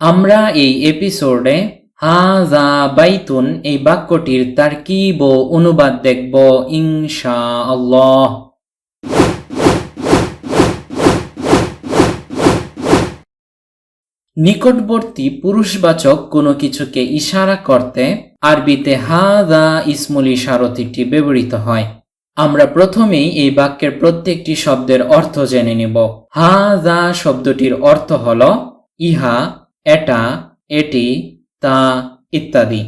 আমরা এই এপিসোডে হাজা বাইতুন, এই বাক্যটির তারকিব ও অনুবাদ দেখব ইনশা আল্লাহ নিকটবর্তী পুরুষবাচক কোনো কিছুকে ইশারা করতে আরবিতে হাদা ইসমুল ইশারতিটি ব্যবহৃত হয়। আমরা প্রথমেই এই বাক্যের প্রত্যেকটি শব্দের অর্থ জেনে নেব। হাজা শব্দটির অর্থ হল ইহা এটা, এটি, তা, ইত্যাদি।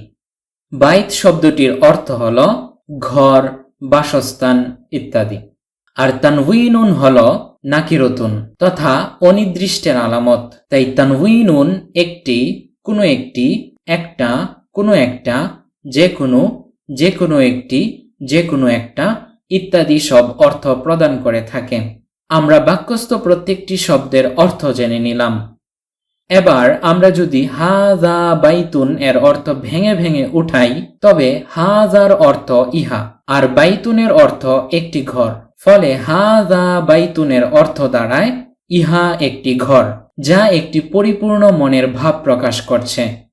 বাইত শব্দটির অর্থ হল ঘর, বাসস্থান, ইত্যাদি। আর তানউইনুন হল নাকিরতুন তথা অনির্দিষ্টের আলামত। তাই তানউইনুন একটি, কোনো একটি, একটা, কোনো একটা, যে কোনো যে কোনো একটি, যে কোনো একটা, ইত্যাদি সব অর্থ প্রদান করে থাকে। আমরা বাক্যস্থ প্রত্যেকটি শব্দের অর্থ জেনে নিলাম। এবার আমরা যদি হা হাজা বাইতুন এর অর্থ ভেঙে ভেঙে উঠাই, তবে হাজার অর্থ ইহা। আর বাইতুনের অর্থ একটি ঘর। ফলে হা হাজা বাইতুনের অর্থ দাঁড়ায় ইহা একটি ঘর, যা একটি পরিপূর্ণ মনের ভাব প্রকাশ করছে।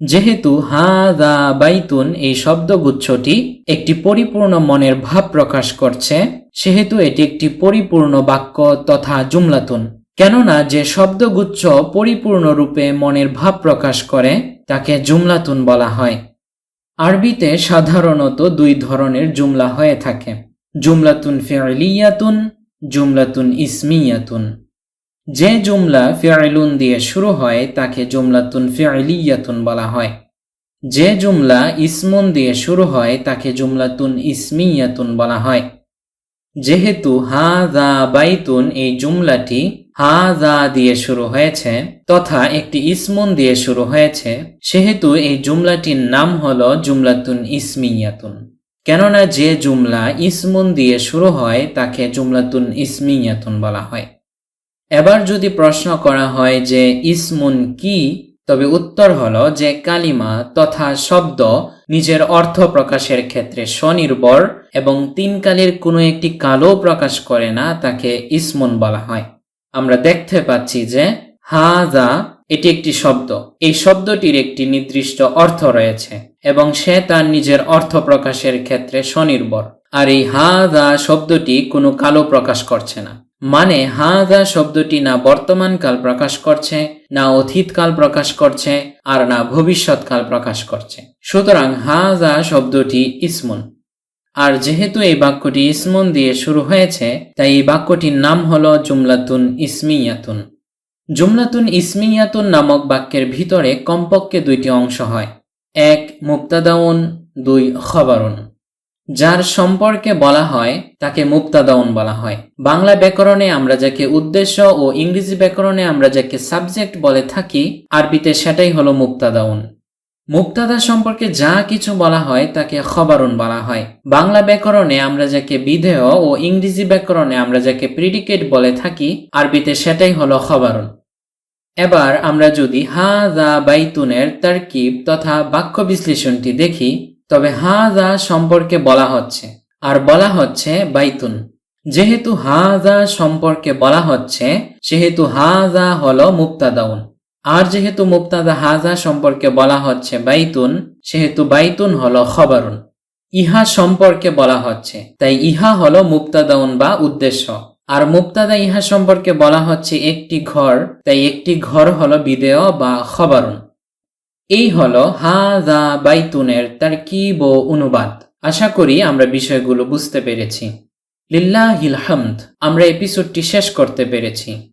যেহেতু হা হাজা বাইতুন এই শব্দগুচ্ছটি একটি পরিপূর্ণ মনের ভাব প্রকাশ করছে, সেহেতু এটি একটি পরিপূর্ণ বাক্য তথা জুমলাতুন। কেননা যে শব্দগুচ্ছ পরিপূর্ণরূপে মনের ভাব প্রকাশ করে, তাকে জুমলাতুন বলা হয়। আরবিতে সাধারণত দুই ধরনের জুমলা হয়ে থাকে। জুমলাতুন ফিয়ালিয়াতুন জুমলাতুন ইসমিয়াতুন। যে জুমলা ফিয়াইলুন দিয়ে শুরু হয়, তাকে জুমলাতুন ফিয়ালিয়াতুন বলা হয়। যে জুমলা ইসমুন দিয়ে শুরু হয়, তাকে জুমলাতুন ইসমিয়াতুন বলা হয়। যেহেতু হা দা বাইতুন, এই জুমলাটি হা দা দিয়ে শুরু হয়েছে তথা একটি ইসমুন দিয়ে শুরু হয়েছে, সেহেতু এই জুমলাটির নাম হল জুমলাতুন ইসমিয়াতুন। কেননা যে জুমলা ইসমুন দিয়ে শুরু হয়, তাকে জুমলাতুন ইসমিয়াতুন বলা হয়। এবার যদি প্রশ্ন করা হয় যে ইসমুন কি, তবে উত্তর হল যে কালিমা তথা শব্দ নিজের অর্থ প্রকাশের ক্ষেত্রে স্বনির্ভর এবং তিন কালের কোনো একটি কালো প্রকাশ করে না, তাকে ইসমুন বলা হয়। আমরা দেখতে পাচ্ছি যে হা হাজা এটি একটি শব্দ। এই শব্দটির একটি নির্দিষ্ট অর্থ রয়েছে এবং সে তার নিজের অর্থ প্রকাশের ক্ষেত্রে স্বনির্ভর। আর এই হা হাজা শব্দটি কোনো কালো প্রকাশ করছে না। মানে হা হাজা শব্দটি না বর্তমান কাল প্রকাশ করছে, না অতীতকাল প্রকাশ করছে, আর না ভবিষ্যৎকাল প্রকাশ করছে। সুতরাং হা হাজা শব্দটি ইসমুন। আর যেহেতু এই বাক্যটি ইসমুন দিয়ে শুরু হয়েছে, তাই এই বাক্যটির নাম হল জুমলাতুন ইসমিয়াতুন। জুমলাতুন ইসমিয়াতুন নামক বাক্যের ভিতরে কমপক্ষে দুইটি অংশ হয়। এক মুক্তাদাউন দুই, খবরুন। যার সম্পর্কে বলা হয়, তাকে মুক্তাদাউন বলা হয়। বাংলা ব্যাকরণে আমরা যাকে উদ্দেশ্য ও ইংরেজি ব্যাকরণে আমরা যাকে সাবজেক্ট বলে থাকি, আরবিতে সেটাই হলো মুক্তাদাউন মুক্তাদা সম্পর্কে যা কিছু বলা হয়, তাকে খবরুন বলা হয়। বাংলা ব্যাকরণে আমরা যাকে বিধেয় ও ইংরেজি ব্যাকরণে আমরা যাকে প্রিডিকেট বলে থাকি, আরবিতে সেটাই হলো খবরুন। এবার আমরা যদি হা দা বাইতুনের তারকিব তথা বাক্য বিশ্লেষণটি দেখি, তবে হাজা সম্পর্কে বলা হচ্ছে, আর বলা হচ্ছে বাইতুন। যেহেতু হাজা সম্পর্কে বলা হচ্ছে, সেহেতু হাজা হলো মুক্তাদাউন। আর যেহেতু মুক্তাদা হাজা সম্পর্কে বলা হচ্ছে বাইতুন, সেহেতু বাইতুন হলো খবরুন। ইহা সম্পর্কে বলা হচ্ছে। তাই ইহা হলো মুক্তাদাউন বা উদ্দেশ্য। আর মুক্তাদা ইহা সম্পর্কে বলা হচ্ছে একটি ঘর, তাই একটি ঘর হলো বিদেয় বা খবরুন। এই হলো হা দা বাইতুনের তার কি বো অনুবাদ। আশা করি আমরা বিষয়গুলো বুঝতে পেরেছি। লিল্লাহিল হামদ, আমরা এপিসোডটি শেষ করতে পেরেছি।